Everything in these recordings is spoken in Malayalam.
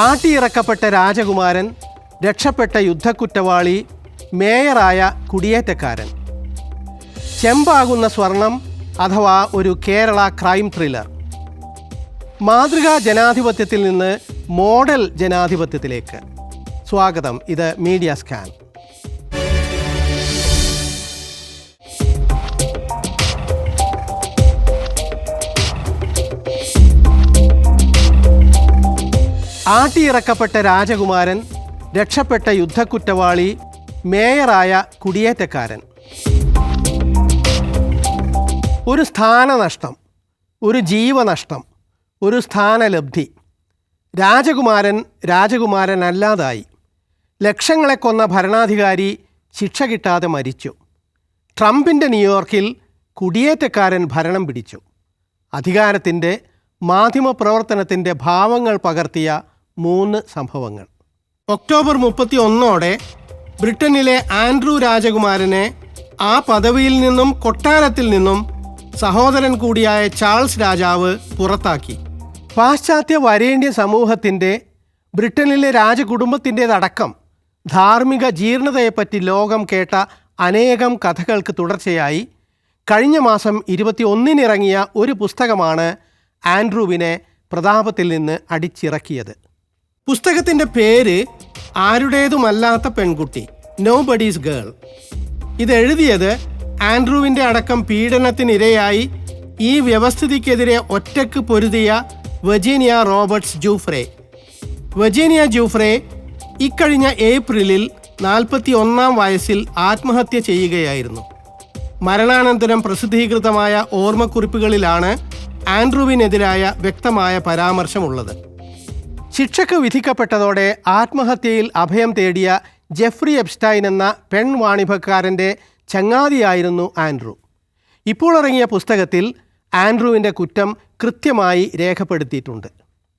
ആട്ടിയിറക്കപ്പെട്ട രാജകുമാരൻ രക്ഷപ്പെട്ട യുദ്ധക്കുറ്റവാളി മേയറായ കുടിയേറ്റക്കാരൻ. ചെമ്പാകുന്ന സ്വർണം അഥവാ ഒരു കേരള ക്രൈം ത്രില്ലർ. മാതൃകാ ജനാധിപത്യത്തിൽ നിന്ന് മോഡൽ ജനാധിപത്യത്തിലേക്ക്. സ്വാഗതം. ഇത് മീഡിയ സ്കാൻ. ആട്ടിയിറക്കപ്പെട്ട രാജകുമാരൻ രക്ഷപ്പെട്ട യുദ്ധക്കുറ്റവാളി മേയറായ കുടിയേറ്റക്കാരൻ. ഒരു സ്ഥാനനഷ്ടം ഒരു ജീവനഷ്ടം ഒരു സ്ഥാനലബ്ധി. രാജകുമാരൻ രാജകുമാരനല്ലാതായി. ലക്ഷങ്ങളെ കൊന്ന ഭരണാധികാരി ശിക്ഷ കിട്ടാതെ മരിച്ചു. ട്രംപിന്റെ ന്യൂയോർക്കിൽ കുടിയേറ്റക്കാരൻ ഭരണം പിടിച്ചു. അധികാരത്തിന്റെ മാധ്യമപ്രവർത്തനത്തിന്റെ ഭാവങ്ങൾ പകർത്തിയ മൂന്ന് സംഭവങ്ങൾ. ഒക്ടോബർ മുപ്പത്തി ഒന്നോടെ ബ്രിട്ടനിലെ ആൻഡ്രൂ രാജകുമാരനെ ആ പദവിയിൽ നിന്നും കൊട്ടാരത്തിൽ നിന്നും സഹോദരൻ കൂടിയായ ചാൾസ് രാജാവ് പുറത്താക്കി. പാശ്ചാത്യ വരേണ്യ സമൂഹത്തിന്റെ ബ്രിട്ടനിലെ രാജകുടുംബത്തിന്റെതടക്കം ധാർമ്മിക ജീർണതയെപ്പറ്റി ലോകം കേട്ട അനേകം കഥകൾക്ക് തുടർച്ചയായി കഴിഞ്ഞ മാസം ഇരുപത്തി ഒന്നിനിറങ്ങിയ ഒരു പുസ്തകമാണ് ആൻഡ്രൂവിനെ പ്രതാപത്തിൽ നിന്ന് അടിച്ചിറക്കിയത്. പുസ്തകത്തിന്റെ പേര് ആരുടേതുമല്ലാത്ത പെൺകുട്ടി നോ ബഡീസ് ഗേൾ ഇത് എഴുതിയത് ആൻഡ്രൂവിന്റെ അടക്കം പീഡനത്തിനിരയായി ഈ വ്യവസ്ഥിതിക്കെതിരെ ഒറ്റയ്ക്ക് പൊരുതിയ വെജീനിയ റോബർട്ട്സ് ജൂഫ്രെ. വെജീനിയ ജൂഫ്രെ ഇക്കഴിഞ്ഞ ഏപ്രിലിൽ നാൽപ്പത്തി ഒന്നാം വയസ്സിൽ ആത്മഹത്യ ചെയ്യുകയായിരുന്നു. മരണാനന്തരം പ്രസിദ്ധീകൃതമായ ഓർമ്മക്കുറിപ്പുകളിലാണ് ആൻഡ്രൂവിനെതിരായ വ്യക്തമായ പരാമർശമുള്ളത്. ശിക്ഷയ്ക്ക് വിധിക്കപ്പെട്ടതോടെ ആത്മഹത്യയിൽ അഭയം തേടിയ ജെഫ്രി എപ്സ്റ്റൈൻ എന്ന പെൺവാണിഭക്കാരൻ്റെ ചങ്ങാതിയായിരുന്നു ആൻഡ്രൂ ഇപ്പോൾ ഇറങ്ങിയ പുസ്തകത്തിൽ ആൻഡ്രൂവിൻ്റെ കുറ്റം കൃത്യമായി രേഖപ്പെടുത്തിയിട്ടുണ്ട്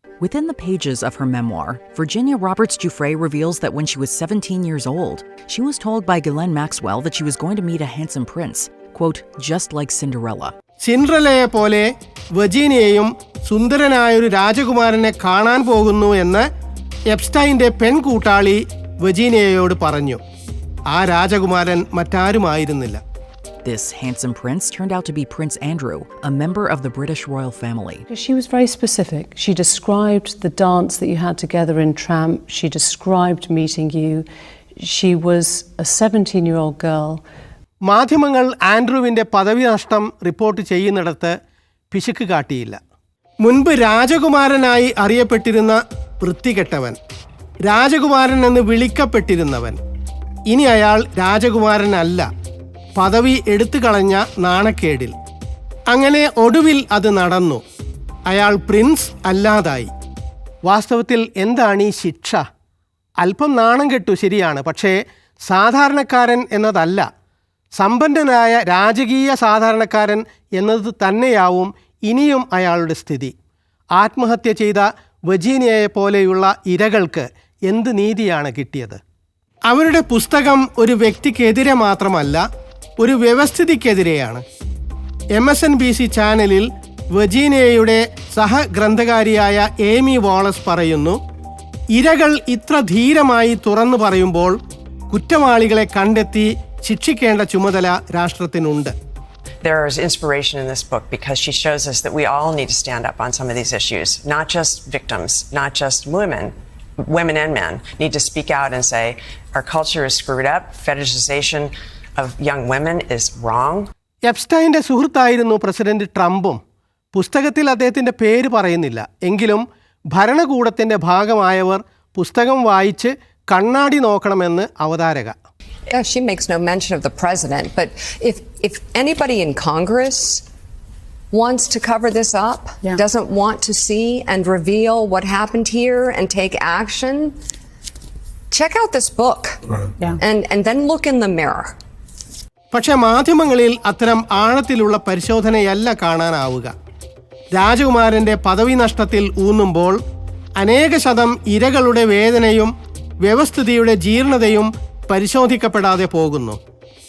Within the pages of her memoir, Virginia Roberts Giuffre reveals that when she was 17 years old, she was told by Ghislaine Maxwell that she was going to meet a handsome prince, quote, just like Cinderella. സിൻഡ്രലയെ പോലെ വജീനിയയും സുന്ദരനായൊരു രാജകുമാരനെ കാണാൻ പോകുന്നു എന്ന് എപ്സ്റ്റൈന്റെ പെൺകൂട്ടാളി വെജീനിയയോട് പറഞ്ഞു ആ രാജകുമാരൻ മറ്റാരുമായിരുന്നില്ല This handsome prince turned out to be Prince Andrew, a member of the British royal family. She was very specific. She described the dance that you had together in Tramp. She described meeting you. She was a 17 year old girl. മാധ്യമങ്ങൾ ആൻഡ്രൂവിന്റെ പദവി നഷ്ടം റിപ്പോർട്ട് ചെയ്യുന്നിടത്ത് പിശുക്ക് കാട്ടിയില്ല മുൻപ് രാജകുമാരനായി അറിയപ്പെട്ടിരുന്ന വൃത്തികെട്ടവൻ രാജകുമാരൻ എന്ന് വിളിക്കപ്പെട്ടിരുന്നവൻ ഇനി അയാൾ രാജകുമാരനല്ല. പദവി എടുത്തു കളഞ്ഞ നാണക്കേടിൽ. അങ്ങനെ ഒടുവിൽ അത് നടന്നു. അയാൾ പ്രിൻസ് അല്ലാതായി. വാസ്തവത്തിൽ എന്താണ് ഈ ശിക്ഷ? അല്പം നാണം കെട്ടു ശരിയാണ് പക്ഷേ സാധാരണക്കാരൻ എന്നതല്ല. സമ്പന്നനായ രാജകീയ സാധാരണക്കാരൻ എന്നത് തന്നെയാവും ഇനിയും അയാളുടെ സ്ഥിതി. ആത്മഹത്യ ചെയ്ത വജീനിയയെ പോലെയുള്ള ഇരകൾക്ക് എന്ത് നീതിയാണ് കിട്ടിയത്? അവരുടെ പുസ്തകം ഒരു വ്യക്തിക്കെതിരെ മാത്രമല്ല ഒരു വ്യവസ്ഥിതിക്കെതിരെയാണ്. M S N B C ചാനലിൽ വജീനിയയുടെ സഹഗ്രന്ഥകാരിയായ ഏമി വാളസ് പറയുന്നു ഇരകൾ ഇത്ര ധീരമായി തുറന്നു പറയുമ്പോൾ കുറ്റവാളികളെ കണ്ടെത്തി ശിക്ഷിക്കേണ്ട ചുമതല രാഷ്ട്രത്തിനുണ്ട്. There is inspiration in this book because she shows us that we all need to stand up on some of these issues, not just victims, not just women. Women and men need to speak out and say, our culture is screwed up, fetishization of young women is wrong. എപ്സ്റ്റൈന്റെ സുഹൃത്തായിരുന്നു പ്രസിഡന്റ് ട്രംപും പുസ്തകത്തിൽ അദ്ദേഹത്തിന്റെ പേര് പറയുന്നില്ല എങ്കിലും ഭരണകൂടത്തിന്റെ ഭാഗമായവർ പുസ്തകം വായിച്ച് കണ്ണാടി നോക്കണമെന്ന് അവതാരക Yeah, she makes no mention of the president, but if if anybody in Congress wants to cover this up, Yeah. doesn't want to see and reveal what happened here and take action, check out this book. Yeah. And and then look in the mirror. പക്ഷെ മാധ്യമങ്ങളിൽ അത്തരം ആഴത്തിലുള്ള പരിശോധനയല്ല കാണാനാവുക രാജകുമാരന്റെ പദവി നഷ്ടത്തിൽ ഊന്നുമ്പോൾ അനേക ശതം ഇരകളുടെ വേദനയും വ്യവസ്ഥിതിയുടെ ജീർണതയും പരിശോധിക്കപ്പെടാതെ പോകുന്നു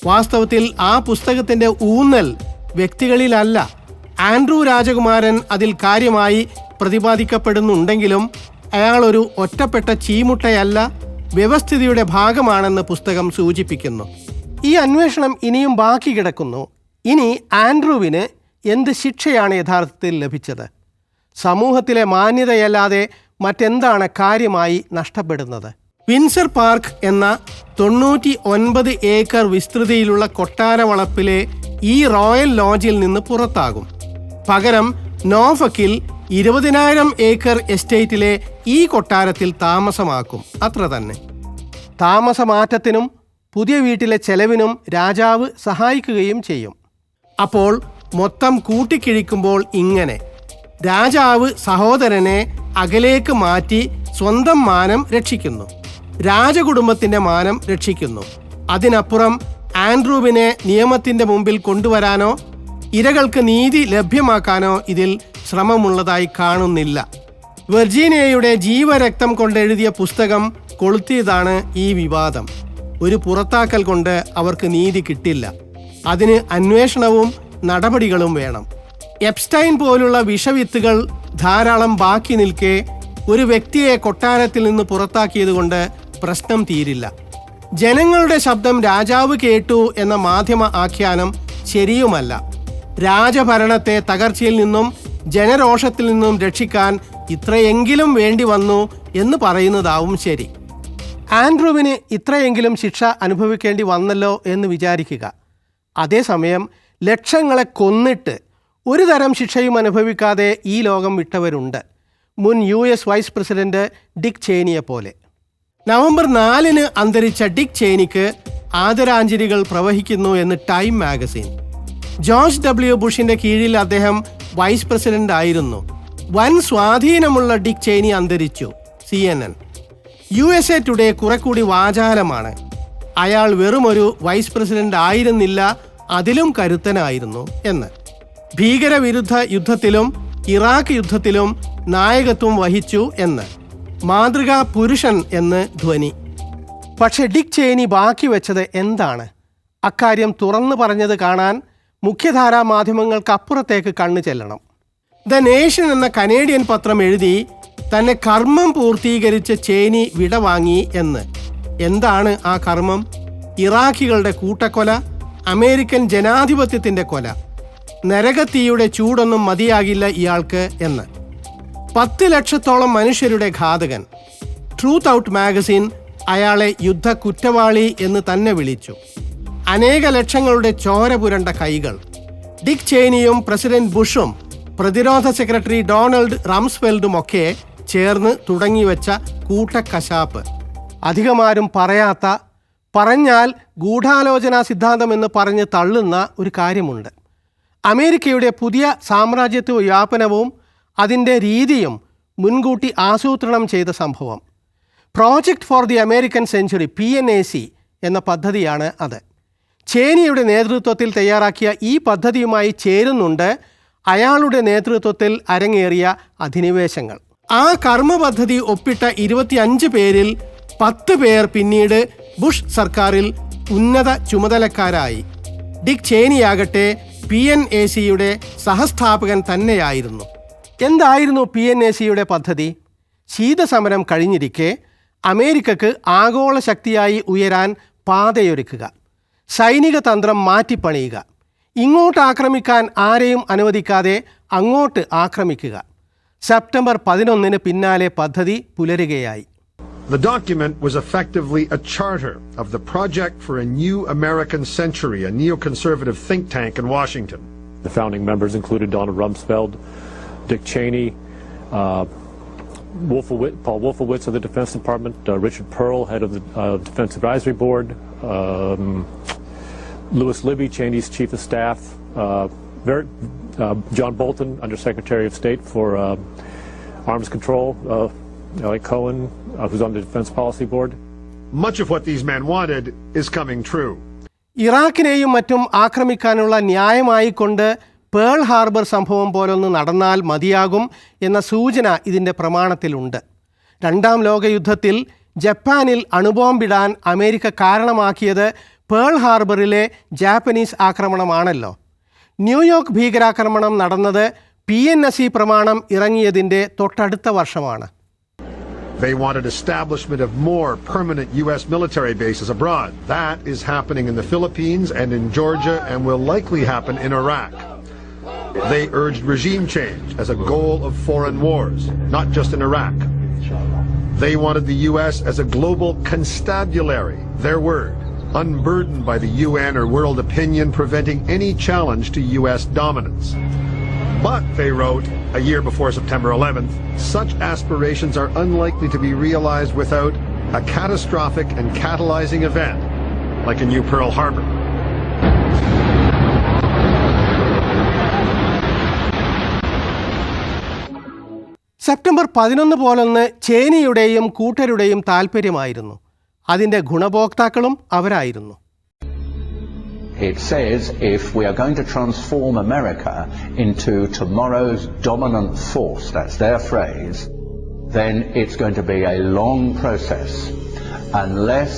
വാസ്തവത്തിൽ ആ പുസ്തകത്തിന്റെ ഊന്നൽ വ്യക്തികളിലല്ല. ആൻഡ്രൂ രാജകുമാരൻ അതിൽ കാര്യമായി പ്രതിപാദിക്കപ്പെടുന്നുണ്ടെങ്കിലും അയാൾ ഒരു ഒറ്റപ്പെട്ട ചീമുട്ടയല്ല വ്യവസ്ഥിതിയുടെ ഭാഗമാണെന്ന് പുസ്തകം സൂചിപ്പിക്കുന്നു. ഈ അന്വേഷണം ഇനിയും ബാക്കി കിടക്കുന്നു. ഇനി ആൻഡ്രൂവിന് എന്ത് ശിക്ഷയാണ് യഥാർത്ഥത്തിൽ ലഭിച്ചത്? സമൂഹത്തിലെ മാന്യതയല്ലാതെ മറ്റെന്താണ് കാര്യമായി നഷ്ടപ്പെടുന്നത്? വിൻസർ പാർക്ക് എന്ന തൊണ്ണൂറ്റി ഒൻപത് ഏക്കർ വിസ്തൃതിയിലുള്ള കൊട്ടാര വളപ്പിലെ ഈ റോയൽ ലോഡ്ജിൽ നിന്ന് പുറത്താകും. പകരം നോഫക്കിൽ ഇരുപതിനായിരം ഏക്കർ എസ്റ്റേറ്റിലെ ഈ കൊട്ടാരത്തിൽ താമസമാക്കും. അത്ര തന്നെ. താമസമാറ്റത്തിനും പുതിയ വീട്ടിലെ ചെലവിനും രാജാവ് സഹായിക്കുകയും ചെയ്യും. അപ്പോൾ മൊത്തം കൂട്ടിക്കിഴിക്കുമ്പോൾ ഇങ്ങനെ. രാജാവ് സഹോദരനെ അകലേക്ക് മാറ്റി സ്വന്തം മാനം രക്ഷിക്കുന്നു. രാജകുടുംബത്തിന്റെ മാനം രക്ഷിക്കുന്നു. അതിനപ്പുറം ആൻഡ്രൂവിനെ നിയമത്തിന്റെ മുമ്പിൽ കൊണ്ടുവരാനോ ഇരകൾക്ക് നീതി ലഭ്യമാക്കാനോ ഇതിൽ ശ്രമമുള്ളതായി കാണുന്നില്ല. വെർജീനിയയുടെ ജീവരക്തം കൊണ്ടെഴുതിയ പുസ്തകം കൊളുത്തിയതാണ് ഈ വിവാദം. ഒരു പുറത്താക്കൽ കൊണ്ട് അവർക്ക് നീതി കിട്ടില്ല. അതിന് അന്വേഷണവും നടപടികളും വേണം. എപ്സ്റ്റൈൻ പോലുള്ള വിഷവിത്തുകൾ ധാരാളം ബാക്കി നിൽക്കെ ഒരു വ്യക്തിയെ കൊട്ടാരത്തിൽ നിന്ന് പുറത്താക്കിയതുകൊണ്ട് പ്രശ്നം തീരില്ല. ജനങ്ങളുടെ ശബ്ദം രാജാവ് കേട്ടു എന്ന മാധ്യമ ആഖ്യാനം ശരിയുമല്ല. രാജഭരണത്തെ തകർച്ചയിൽ നിന്നും ജനരോഷത്തിൽ നിന്നും രക്ഷിക്കാൻ ഇത്രയെങ്കിലും വേണ്ടി വന്നു എന്ന് പറയുന്നതാവും ശരി. ആൻഡ്രൂവിന് ഇത്രയെങ്കിലും ശിക്ഷ അനുഭവിക്കേണ്ടി വന്നല്ലോ എന്ന് വിചാരിക്കുക. അതേസമയം ലക്ഷങ്ങളെ കൊന്നിട്ട് ഒരു തരം ശിക്ഷയും അനുഭവിക്കാതെ ഈ ലോകം വിട്ടവരുണ്ട്. മുൻ U S vice president Dick ചേനിയെ പോലെ നവംബർ നാലിന് അന്തരിച്ച ഡിക് ചേനിക്ക് ആദരാഞ്ജലികൾ പ്രവഹിക്കുന്നു എന്ന് ടൈം മാഗസിൻ. ജോർജ് ഡബ്ല്യു ബുഷിന്റെ കീഴിൽ അദ്ദേഹം വൈസ് പ്രസിഡന്റ് ആയിരുന്നു. വൻ സ്വാധീനമുള്ള ഡിക് ചേനി അന്തരിച്ചു C N N. U S A today കുറെ കൂടി വാചാലമാണ്. അയാൾ വെറുമൊരു വൈസ് പ്രസിഡന്റ് ആയിരുന്നില്ല അതിലും കരുത്തനായിരുന്നു എന്ന്. ഭീകരവിരുദ്ധ യുദ്ധത്തിലും ഇറാഖ് യുദ്ധത്തിലും നായകത്വം വഹിച്ചു എന്ന്. മാതൃകാ പുരുഷൻ എന്ന് ധ്വനി. പക്ഷെ ഡിക് ചേനി ബാക്കി വെച്ചത് എന്താണ്? അക്കാര്യം തുറന്നു പറഞ്ഞത് കാണാൻ മുഖ്യധാരാ മാധ്യമങ്ങൾക്കപ്പുറത്തേക്ക് കണ്ണു ചെല്ലണം. ദ നേഷൻ എന്ന കനേഡിയൻ പത്രം എഴുതി തന്നെ കർമ്മം പൂർത്തീകരിച്ച ചേനി വിടവാങ്ങി എന്ന്. എന്താണ് ആ കർമ്മം? ഇറാഖികളുടെ കൂട്ടക്കൊല അമേരിക്കൻ ജനാധിപത്യത്തിന്റെ കൊല. നരകത്തീയുടെ ചൂടൊന്നും മതിയാകില്ല ഇയാൾക്ക് എന്ന്. പത്ത് ലക്ഷത്തോളം മനുഷ്യരുടെ ഘാതകൻ. ട്രൂത്ത് ഔട്ട് മാഗസിൻ അയാളെ യുദ്ധ കുറ്റവാളി എന്ന് തന്നെ വിളിച്ചു. അനേക ലക്ഷങ്ങളുടെ ചോര പുരണ്ട കൈകൾ. ഡിക് ചേനിയും പ്രസിഡന്റ് ബുഷും പ്രതിരോധ സെക്രട്ടറി ഡൊണാൾഡ് റംസ്വെൽഡും ഒക്കെ ചേർന്ന് തുടങ്ങിവെച്ച കൂട്ടക്കശാപ്പ്. അധികമാരും പറയാത്ത പറഞ്ഞാൽ ഗൂഢാലോചനാ സിദ്ധാന്തം എന്ന് പറഞ്ഞ് തള്ളുന്ന ഒരു കാര്യമുണ്ട്. അമേരിക്കയുടെ പുതിയ സാമ്രാജ്യത്വ വ്യാപനവും അതിന്റെ രീതിയും മുൻകൂട്ടി ആസൂത്രണം ചെയ്ത സംഭവം. Project for the American century P N A C എന്ന പദ്ധതിയാണ് അത്. ചേനിയുടെ നേതൃത്വത്തിൽ തയ്യാറാക്കിയ ഈ പദ്ധതിയുമായി ചേരുന്നുണ്ട് അയാളുടെ നേതൃത്വത്തിൽ അരങ്ങേറിയ അധിനിവേശങ്ങൾ. ആ കർമ്മ പദ്ധതി ഒപ്പിട്ട ഇരുപത്തിയഞ്ച് പേരിൽ പത്ത് പേർ പിന്നീട് ബുഷ് സർക്കാരിൽ ഉന്നത ചുമതലക്കാരായി. ഡിക് ചേനിയാകട്ടെ പി എൻ എ സിയുടെ സഹസ്ഥാപകൻ തന്നെയായിരുന്നു. എന്തായിരുന്നു പി എൻ എ സിയുടെ പദ്ധതി ശീതസമരം കഴിഞ്ഞിരിക്കെ അമേരിക്കക്ക് ആഗോള ശക്തിയായി ഉയരാൻ പാതയൊരുക്കുക സൈനിക തന്ത്രം മാറ്റിപ്പണിയുക ഇങ്ങോട്ട് ആക്രമിക്കാൻ ആരെയും അനുവദിക്കാതെ അങ്ങോട്ട് ആക്രമിക്കുക സെപ്റ്റംബർ പതിനൊന്നിന് പിന്നാലെ പദ്ധതി പുലരുകയായി The document was effectively a charter of the Project for a New American Century, a neoconservative think tank in Washington. The founding members included Donald Rumsfeld, Dick Cheney, uh, Wolfowitz, Paul Wolfowitz of the Defense Department, uh, Richard Pearl, head of the uh, Defense Advisory Board, um, Louis Libby, Cheney's chief of staff, uh, very, uh, John Bolton, Undersecretary of State for uh, Arms Control, uh, Elliot Cohen, uh, who's on the Defense Policy Board. Much of what these men wanted is coming true. ഇറാഖിനെയും മറ്റും ആക്രമിക്കാനുള്ള ന്യായമായി കൊണ്ട് പേൾ ഹാർബർ സംഭവം പോലൊന്ന് നടന്നാൽ മതിയാകും എന്ന സൂചന ഇതിന്റെ പ്രമാണത്തിലുണ്ട് രണ്ടാം ലോകയുദ്ധത്തിൽ ജപ്പാനിൽ അണുബോംബിടാൻ അമേരിക്ക കാരണമാക്കിയത് പേൾ ഹാർബറിലെ ജാപ്പനീസ് ആക്രമണമാണല്ലോ ന്യൂയോർക്ക് ഭീകരാക്രമണം നടന്നത് പി എൻ എസ് സി പ്രമാണം ഇറങ്ങിയതിന്റെ തൊട്ടടുത്ത വർഷമാണ് They wanted establishment of more permanent U.S. military bases abroad. That is happening in the Philippines and in Georgia and will likely happen in Iraq. They urged regime change as a goal of foreign wars, not just in Iraq. They wanted the U.S. as a global constabulary, their word, unburdened by the UN or world opinion, preventing any challenge to U.S. dominance. But, they wrote, a year before September 11th, such aspirations are unlikely to be realized without a catastrophic and catalyzing event, like a new Pearl Harbor. September പതിനൊന്ന് പോലൊന്ന് ചേനിയുടെയും കൂട്ടരുടെയും താൽപ്പര്യമായിരുന്നു അതിന്റെ ഗുണഭോക്താക്കളും അവരായിരുന്നു It says if we are going to transform America into tomorrow's dominant force, that's their phrase, then it's going to be a long process unless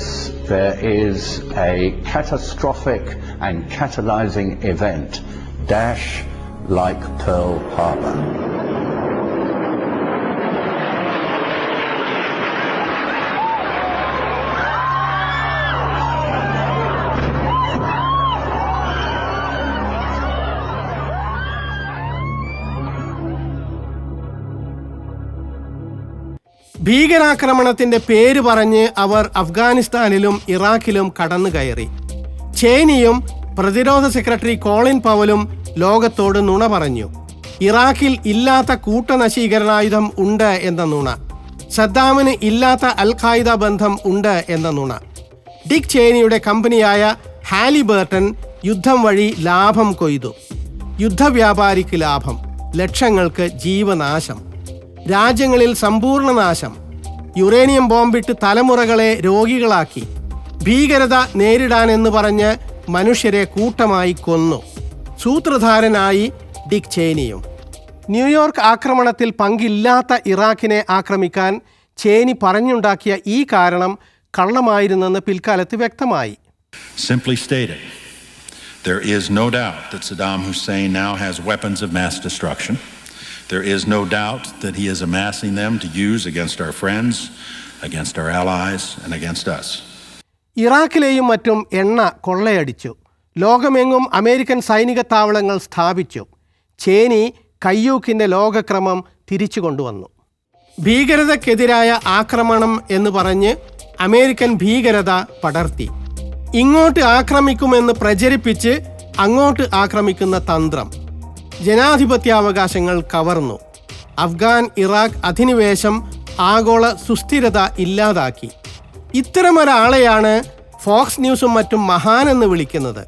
there is a catastrophic and catalyzing event, dash like Pearl Harbor. ഭീകരാക്രമണത്തിന്റെ പേര് പറഞ്ഞ് അവർ അഫ്ഗാനിസ്ഥാനിലും ഇറാഖിലും കടന്നു കയറി ചേനിയും പ്രതിരോധ സെക്രട്ടറി കോളിൻ പവലും ലോകത്തോട് നുണ പറഞ്ഞു. ഇറാഖിൽ ഇല്ലാത്ത കൂട്ടനശീകരണായുധം ഉണ്ട് എന്ന നുണ. സദ്ദാമിന് ഇല്ലാത്ത അൽ ഖായിദ ബന്ധം ഉണ്ട് എന്ന നുണ. ഡിക് ചേനിയുടെ കമ്പനിയായ ഹാലിബേർട്ടൺ യുദ്ധം വഴി ലാഭം കൊയ്തു. യുദ്ധവ്യാപാരിക്ക് ലാഭം ലക്ഷങ്ങൾക്ക് ജീവനാശം. രാജ്യങ്ങളിൽ സമ്പൂർണ നാശം. യുറേനിയം ബോംബിട്ട് തലമുറകളെ രോഗികളാക്കി. ഭീകരത നേരിടാനെന്ന് പറഞ്ഞ് മനുഷ്യരെ കൂട്ടമായി കൊന്നു. സൂത്രധാരനായി ഡിക് ചേനിയും. ന്യൂയോർക്ക് ആക്രമണത്തിൽ പങ്കില്ലാത്ത ഇറാഖിനെ ആക്രമിക്കാൻ ചേനി പറഞ്ഞുണ്ടാക്കിയ ഈ കാരണം കള്ളമായിരുന്നെന്ന് പിൽക്കാലത്ത് വ്യക്തമായി. Simply stated, there is no doubt that Saddam Hussein now has weapons of mass destruction. There is no doubt that he is amassing them to use against our friends, against our allies, and against us. ഇറാഖിലെയും മറ്റും എണ്ണ കൊള്ളയടിച്ചു. ലോകമെങ്ങും അമേരിക്കൻ സൈനിക താവളങ്ങൾ സ്ഥാപിച്ചു. ചേനി കയ്യൂക്കിന്റെ ലോകക്രമം തിരിച്ചു കൊണ്ടുവന്നു. ഭീകരതയ്ക്കെതിരായ ആക്രമണം എന്ന് പറഞ്ഞ് അമേരിക്കൻ ഭീകരത പടർത്തി. ഇങ്ങോട്ട് ആക്രമിക്കുമെന്ന് പ്രചരിപ്പിച്ച് അങ്ങോട്ട് ആക്രമിക്കുന്ന തന്ത്രം. ജനാധിപത്യാവകാശങ്ങൾ കവർന്നു. അഫ്ഗാൻ ഇറാഖ് അധിനിവേശം ആഗോള സുസ്ഥിരത ഇല്ലാതാക്കി. ഇത്തരമൊരാളെയാണ് ഫോക്സ് ന്യൂസും മറ്റും മഹാനെന്ന് വിളിക്കുന്നത്.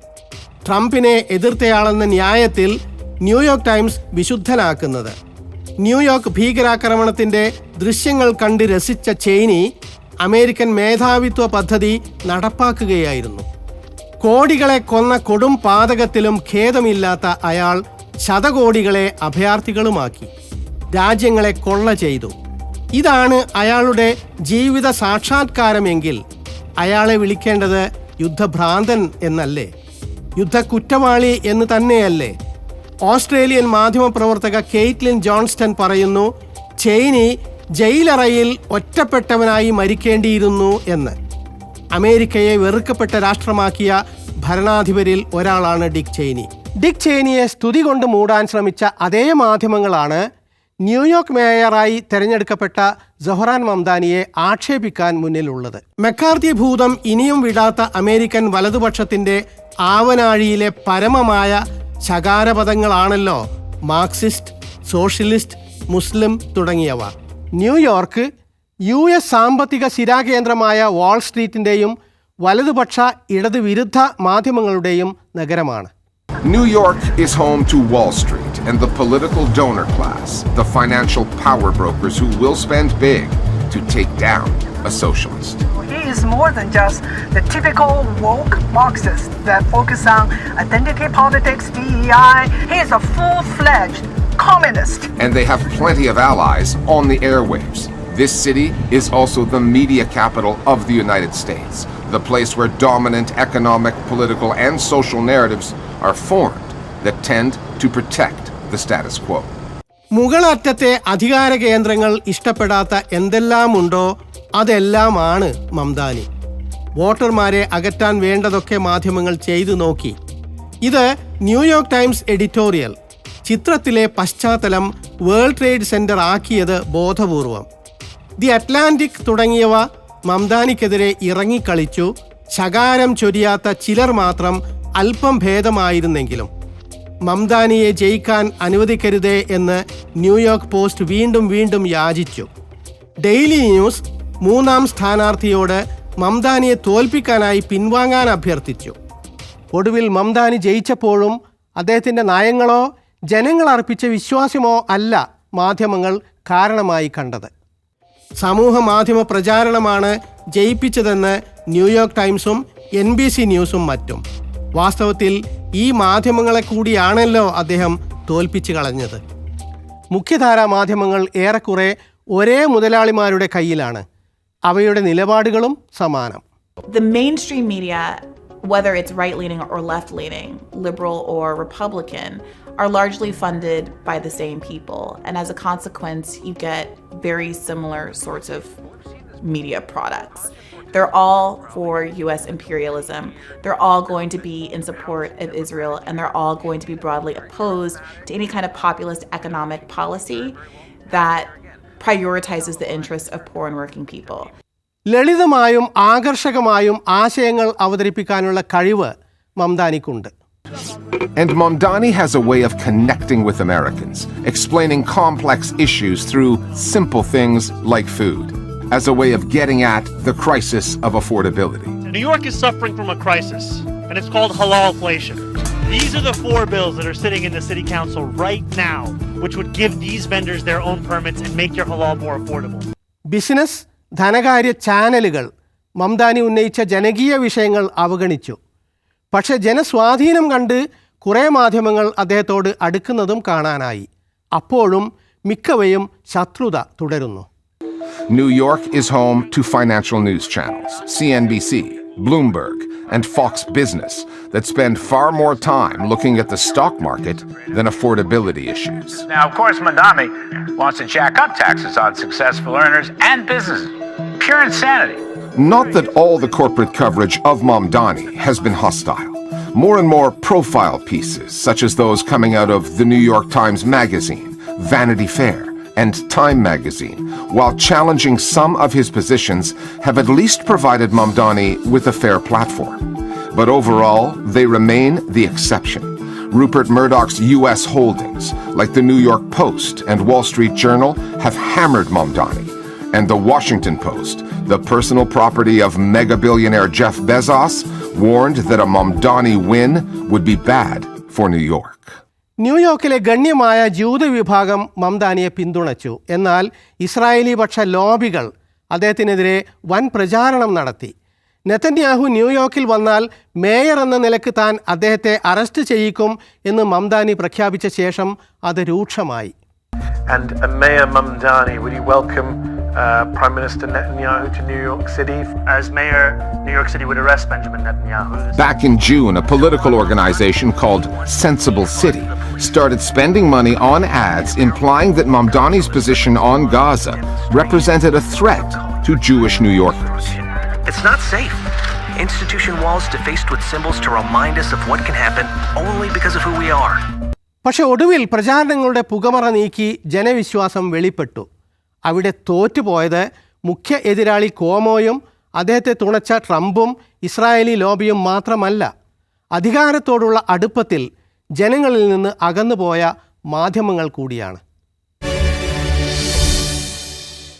ട്രംപിനെ എതിർത്തയാളെന്ന ന്യായത്തിൽ ന്യൂയോർക്ക് ടൈംസ് വിശുദ്ധനാക്കുന്നത്. ന്യൂയോർക്ക് ഭീകരാക്രമണത്തിന്റെ ദൃശ്യങ്ങൾ കണ്ട് രസിച്ച ചെയിനി അമേരിക്കൻ മേധാവിത്വ പദ്ധതി നടപ്പാക്കുകയായിരുന്നു. കോടികളെ കൊന്ന കൊടും പാതകത്തിലും ഖേദമില്ലാത്ത അയാൾ ശതകോടികളെ അഭയാർത്ഥികളുമാക്കി. രാജ്യങ്ങളെ കൊള്ള ചെയ്തു. ഇതാണ് അയാളുടെ ജീവിത സാക്ഷാത്കാരമെങ്കിൽ അയാളെ വിളിക്കേണ്ടത് യുദ്ധഭ്രാന്തൻ എന്നല്ലേ? യുദ്ധക്കുറ്റവാളി എന്ന് തന്നെയല്ലേ? ഓസ്ട്രേലിയൻ മാധ്യമപ്രവർത്തക കെയ്റ്റ്ലിൻ ജോൺസ്റ്റൺ പറയുന്നു ചെയിനി ജയിലറയിൽ ഒറ്റപ്പെട്ടവനായി മരിക്കേണ്ടിയിരുന്നു എന്ന്. അമേരിക്കയെ വെറുക്കപ്പെട്ട രാഷ്ട്രമാക്കിയ ഭരണാധിപരിൽ ഒരാളാണ് ഡിക് ചെയിനി ഡിക് ചേനിയെ സ്തുതി കൊണ്ട് മൂടാൻ ശ്രമിച്ച അതേ മാധ്യമങ്ങളാണ് ന്യൂയോർക്ക് മേയറായി തെരഞ്ഞെടുക്കപ്പെട്ട ജൊഹറാൻ മംദാനിയെ ആക്ഷേപിക്കാൻ മുന്നിലുള്ളത്. മെക്കാർത്തി ഭൂതം ഇനിയും വിടാത്ത അമേരിക്കൻ വലതുപക്ഷത്തിന്റെ ആവനാഴിയിലെ പരമമായ ശകാരപദങ്ങളാണല്ലോ മാർക്സിസ്റ്റ് സോഷ്യലിസ്റ്റ് മുസ്ലിം തുടങ്ങിയവ. ന്യൂയോർക്ക് യു എസ് സാമ്പത്തിക ശിരാകേന്ദ്രമായ വാൾ സ്ട്രീറ്റിന്റെയും വലതുപക്ഷ ഇടതുവിരുദ്ധ മാധ്യമങ്ങളുടെയും നഗരമാണ്. New York is home to Wall Street and the political donor class, the financial power brokers who will spend big to take down a socialist. He is more than just the typical woke Marxist that focus on identity politics, DEI. He is a full-fledged communist. And they have plenty of allies on the airwaves. This city is also the media capital of the United States, the place where dominant economic, political, and social narratives are formed that tend to protect the status quo. മുകളറ്റത്തെ അധികാര കേന്ദ്രങ്ങൾ ഇഷ്ടപ്പെടാത്ത എന്തെല്ലാമുണ്ടോ അതെല്ലാമാണ് മംദാനി. വോട്ടർമാരെ അകറ്റാൻ വേണ്ടതൊക്കെ മാധ്യമങ്ങൾ ചെയ്തു നോക്കി. ഇത് ന്യൂയോർക്ക് ടൈംസ് എഡിറ്റോറിയൽ ചിത്രത്തിലെ പശ്ചാത്തലം വേൾഡ് ട്രേഡ് സെന്റർ ആക്കിയത് ബോധപൂർവം. ദി അറ്റ്ലാന്റിക് തുടങ്ങിയവ മംദാനിക്കെതിരെ ഇറങ്ങിക്കളിച്ചു ശകാരം ചൊരിയാത്ത ചിലർ മാത്രം അല്പം ഭേദമായിരുന്നെങ്കിലും മംദാനിയെ ജയിക്കാൻ അനുവദിക്കരുതേ എന്ന് ന്യൂയോർക്ക് പോസ്റ്റ് വീണ്ടും വീണ്ടും യാചിച്ചു. ഡെയിലി ന്യൂസ് മൂന്നാം സ്ഥാനാർത്ഥിയോട് മംദാനിയെ തോൽപ്പിക്കാനായി പിൻവാങ്ങാൻ അഭ്യർത്ഥിച്ചു. ഒടുവിൽ മംദാനി ജയിച്ചപ്പോഴും അദ്ദേഹത്തിന്റെ നയങ്ങളോ ജനങ്ങൾ അർപ്പിച്ച വിശ്വാസമോ അല്ല മാധ്യമങ്ങൾ കാരണമായി കണ്ടത്. സമൂഹ മാധ്യമ പ്രചാരണമാണ് ജയിപ്പിച്ചതെന്ന് ന്യൂയോർക്ക് ടൈംസും എൻ ബി സി ന്യൂസും മറ്റും. വാസ്തവത്തിൽ ഈ മാധ്യമങ്ങളെ കൂടിയാണല്ലോ അദ്ദേഹം തോൽപ്പിച്ചു കളഞ്ഞത് മുഖ്യധാരാ മാധ്യമങ്ങൾ ഏറെക്കുറെ ഒരേ മുതലാളിമാരുടെ കയ്യിലാണ് അവയുടെ നിലപാടുകളും സമാനം the mainstream media, whether it's right leaning or left leaning, liberal or Republican, are largely funded by the same people. And as a consequence, you get very similar sorts of media products. They're all for US imperialism. They're all going to be in support of Israel, and they're all going to be broadly opposed to any kind of populist economic policy that prioritizes the interests of poor and working people. ലളിതമായും ആകർഷകമായും ആശയങ്ങൾ അവതരിപ്പിക്കാനുള്ള കഴിവ് മംദാനിക്കുണ്ട് And Mamdani has a way of connecting with Americans, explaining complex issues through simple things like food, As a way of getting at the crisis of affordability. New York is suffering from a crisis, and it's called halalflation. These are the four bills that are sitting in the city council right now, which would give these vendors their own permits and make your halal more affordable. Business ധനകാര്യ ചാനലുകൾ മംദാനി ഉന്നയിച്ച ജനകീയ വിഷയങ്ങൾ അവഗണിച്ചു പക്ഷേ ജനസ്വാധീനം കണ്ട് കുറേ മാധ്യമങ്ങൾ അദ്ദേഹത്തോട് അടുക്കുന്നതും കാണാനായി അപ്പോഴും മിക്കവയും ശത്രുത തുടരുന്നു New York is home to financial news channels, CNBC, Bloomberg, and Fox Business, that spend far more time looking at the stock market than affordability issues. Now, of course, Mandami wants to jack up taxes on successful earners and businesses. Pure insanity. Not that all the corporate coverage of Mamdani has been hostile. More and more profile pieces, such as those coming out of the New York Times Magazine, Vanity Fair, and Time Magazine, while challenging some of his positions, have at least provided Mamdani with a fair platform. But overall, they remain the exception. Rupert Murdoch's U.S. holdings, like the New York Post and Wall Street Journal, have hammered Mamdani. And the Washington Post, the personal property of mega billionaire Jeff Bezos, warned that a Mamdani win would be bad for New York. ന്യൂയോർക്കിലെ ഗണ്യമായ ജൂത വിഭാഗം മംദാനിയെ പിന്തുണച്ചു എന്നാൽ ഇസ്രായേലി പക്ഷ ലോബികൾ അദ്ദേഹത്തിനെതിരെ വൻ പ്രചാരണം നടത്തി നെതന്യാഹു ന്യൂയോർക്കിൽ വന്നാൽ മേയർ എന്ന നിലയ്ക്ക് താൻ അദ്ദേഹത്തെ അറസ്റ്റ് ചെയ്യിക്കും എന്ന് മംദാനി പ്രഖ്യാപിച്ച ശേഷം അത് രൂക്ഷമായി And uh, Mayor Mamdani, would you welcome uh, Prime Minister Netanyahu to New York City? As mayor, New York City would arrest Benjamin Netanyahu. Back in June, a political organization called Sensible City started spending money on ads implying that Mamdani's position on Gaza represented a threat to Jewish New Yorkers. It's not safe. Institution walls defaced with symbols to remind us of what can happen only because of who we are. പക്ഷെ ഒടുവിൽ പ്രചാരണങ്ങളുടെ പുകമറ നീക്കി ജനവിശ്വാസം വെളിപ്പെട്ടു അവിടെ തോറ്റുപോയത് മുഖ്യ എതിരാളി കോമോയും അദ്ദേഹത്തെ തുണച്ച ട്രംപും ഇസ്രായേലി ലോബിയും മാത്രമല്ല അധികാരത്തോടുള്ള അടുപ്പത്തിൽ ജനങ്ങളിൽ നിന്ന് അകന്നുപോയ മാധ്യമങ്ങൾ കൂടിയാണ്.